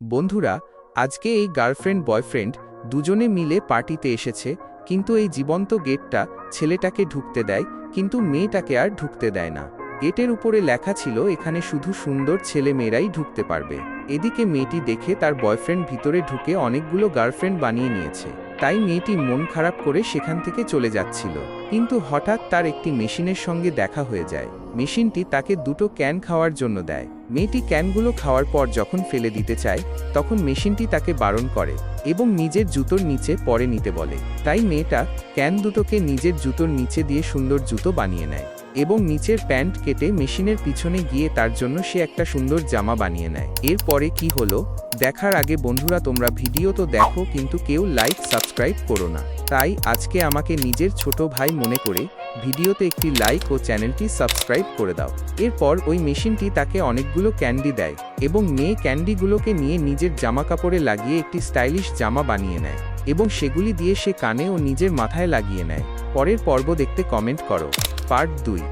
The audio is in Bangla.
বন্ধুরা, আজকে এই গার্লফ্রেন্ড বয়ফ্রেন্ড দুজনে মিলে পার্টিতে এসেছে, কিন্তু এই জীবন্ত গেটটা ছেলেটাকে ঢুকতে দেয়, কিন্তু মেয়েটাকে আর ঢুকতে দেয় না। গেটের উপরে লেখা ছিল, এখানে শুধু সুন্দর ছেলে মেয়েরাই ঢুকতে পারবে। এদিকে মেয়েটি দেখে তার বয়ফ্রেন্ড ভিতরে ঢুকে অনেকগুলো গার্লফ্রেন্ড বানিয়ে নিয়েছে। তাই মেয়েটি মন খারাপ করে সেখান থেকে চলে যাচ্ছিল। কিন্তু হঠাৎ তার একটি মেশিনের সঙ্গে দেখা হয়ে যায়। মেশিনটি তাকে দুটো ক্যান খাওয়ার জন্য দেয়। মেয়েটি ক্যানগুলো খাওয়ার পর যখন ফেলে দিতে চায়, তখন মেশিনটি তাকে বারণ করে এবং নিজের জুতোর নিচে পরে নিতে বলে। তাই মেয়েটা ক্যান দুটোকে নিজের জুতোর নিচে দিয়ে সুন্দর জুতো বানিয়ে নেয় এবং নিচের প্যান্ট কেটে মেশিনের পিছনে গিয়ে তার জন্য সে একটা সুন্দর জামা বানিয়ে নেয়। এরপরে কি হলো? দেখার আগে বন্ধুরা, তোমরা ভিডিও তো দেখো, কিন্তু কেউ লাইক, সাবস্ক্রাইব করো না। তাই আজকে আমাকে নিজের ছোট ভাই মনে করে ভিডিওতে একটি লাইক ও চ্যানেলটি সাবস্ক্রাইব করে দাও। এরপর ওই মেশিনটি তাকে অনেকগুলো ক্যান্ডি দেয় এবং মেয়ে ক্যান্ডিগুলোকে নিয়ে নিজের জামা কাপড়ে লাগিয়ে একটি স্টাইলিশ জামা বানিয়ে নেয় এবং সেগুলি দিয়ে সে কানে ও নিজের মাথায় লাগিয়ে নেয়। পরের পর্ব দেখতে কমেন্ট করো। পার্ট দুই।